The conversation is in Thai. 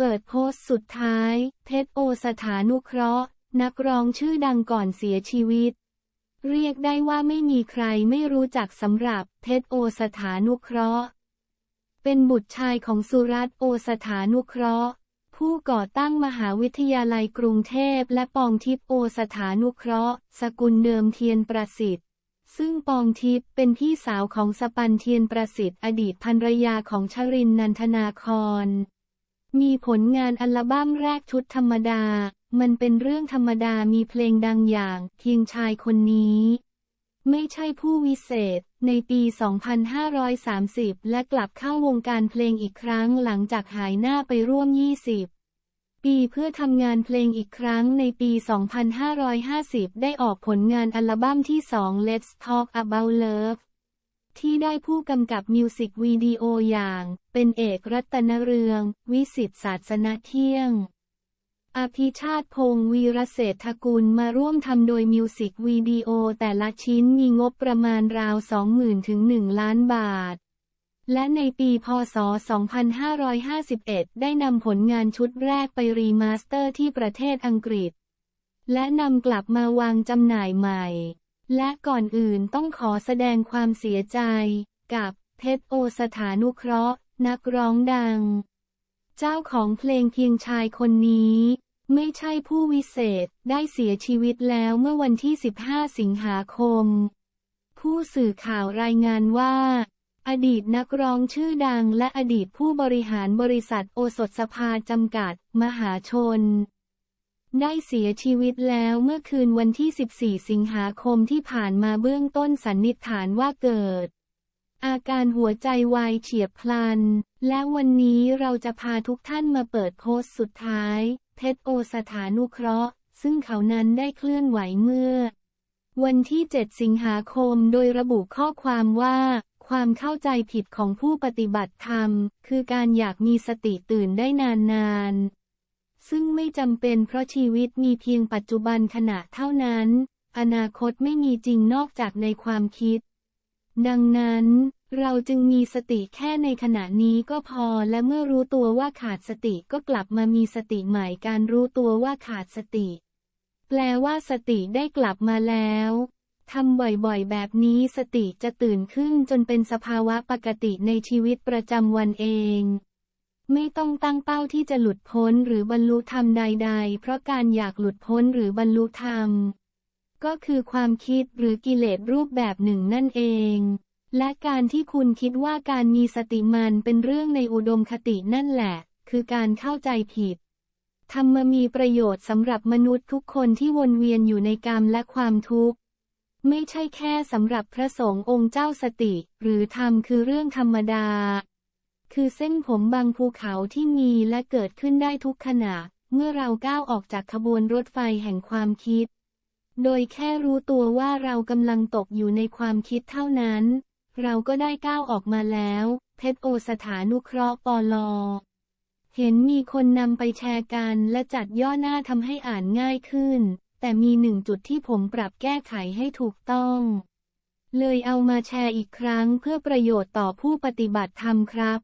เปิดโพสต์สุดท้าย เพชรโอสถานุเคราะห์ นักร้องชื่อดังก่อนเสียชีวิต เรียกได้ว่าไม่มีใครไม่รู้จักสำหรับเพชรโอสถานุเคราะห์ เป็นบุตรชายของสุรัตโอสถานุเคราะห์ ผู้ก่อตั้งมหาวิทยาลัยกรุงเทพและปองทิพย์โอสถานุเคราะห์ สกุลเดิมเทียนประสิทธิ์ซึ่งปองทิพย์เป็นพี่สาวของสปันเทียนประสิทธิ์อดีตภรรยาของชรินนันทนาคร มีผลงานอัลบั้มแรกชุดธรรมดา มันเป็นเรื่องธรรมดามีเพลงดังอย่างเพียงชายคนนี้ ไม่ใช่ผู้วิเศษ ในปี 2530 และกลับเข้าวงการเพลงอีกครั้งหลังจากหายหน้าไปร่วม 20 ปีเพื่อทำงานเพลงอีกครั้งในปี 2550 ได้ออกผลงานอัลบั้มที่ 2 Let's Talk About Love ที่ได้ผู้กำกับมิวสิกวิดีโออย่าง เป็นเอกรัตนเรือง วิสิตศาสนเที่ยง อภิชาติพงศ์วีรเศรษฐกุลมาร่วมทำโดยมิวสิกวิดีโอแต่ละชิ้นมีงบประมาณราว 20,000 ถึง 1 ล้านบาท และในปีพศ 2551 ได้นำผลงานชุดแรกไปรีมาสเตอร์ที่ประเทศอังกฤษ และนำกลับมาวางจำหน่ายใหม่ และก่อนอื่นต้องขอแสดงความเสียใจกับเพชรโอสถานุเคราะห์ นักร้องดัง เจ้าของเพลงเพียงชายคนนี้ ไม่ใช่ผู้วิเศษได้เสียชีวิตแล้วเมื่อวันที่ 15 สิงหาคม ผู้สื่อข่าวรายงานว่า อดีตนักร้องชื่อดังและอดีตผู้บริหารบริษัทโอสถสภาจำกัด มหาชน ได้เสียชีวิตแล้วเมื่อคืนวันที่ 14 สิงหาคมที่ผ่านมาเบื้องต้นสันนิษฐานว่าเกิด อาการหัวใจวายเฉียบพลัน และวันนี้เราจะพาทุกท่านมาเปิดโพสต์สุดท้าย เพชรโอสถานุเคราะห์ ซึ่งเขานั้นได้เคลื่อนไหวเมื่อ วันที่ 7 สิงหาคมโดยระบุข้อความว่าความเข้าใจผิดของผู้ปฏิบัติธรรม คือการอยากมีสติตื่นได้นานๆ ซึ่งไม่จำเป็นเพราะชีวิตมีเพียงปัจจุบันขณะเท่านั้น อนาคตไม่มีจริงนอกจากในความคิด ดังนั้น เราจึงมีสติแค่ในขณะนี้ก็พอและเมื่อรู้ตัวว่าขาดสติก็กลับมามีสติใหม่การรู้ตัวว่าขาดสติ แปลว่าสติได้กลับมาแล้วทำบ่อยๆ แบบนี้สติจะตื่นขึ้นจนเป็นสภาวะปกติในชีวิตประจำวันเอง ไม่ต้องตั้งเป้าที่จะหลุดพ้นหรือบรรลุธรรมใด ๆ เพราะการอยากหลุดพ้นหรือบรรลุธรรม ก็คือความคิดหรือกิเลสรูปแบบหนึ่งนั่นเอง และการที่คุณคิดว่าการมีสติมันเป็นเรื่องในอุดมคตินั่นแหละ คือการเข้าใจผิด ธรรมมีประโยชน์สำหรับมนุษย์ทุกคนที่วนเวียนอยู่ในกรรมและความทุกข์ไม่ใช่แค่สำหรับพระสงฆ์องค์เจ้าสติ หรือธรรมคือเรื่องธรรมดา คือเส้นผมบางภูเขาที่มีและเกิดขึ้นได้ทุกขณะ เมื่อเราก้าวออกจากขบวนรถไฟแห่งความคิด โดยแค่รู้ตัวว่าเรากำลังตกอยู่ในความคิดเท่านั้น เราก็ได้ก้าวออกมาแล้ว เพชรโอสถานุเคราะห์ปลอเห็นมีคนนำไปแชร์กันและจัดย่อหน้าทำให้อ่านง่ายขึ้น แต่มีหนึ่งจุดที่ผมปรับแก้ไขให้ถูกต้อง เลยเอามาแชร์อีกครั้งเพื่อประโยชน์ต่อผู้ปฏิบัติธรรมครับ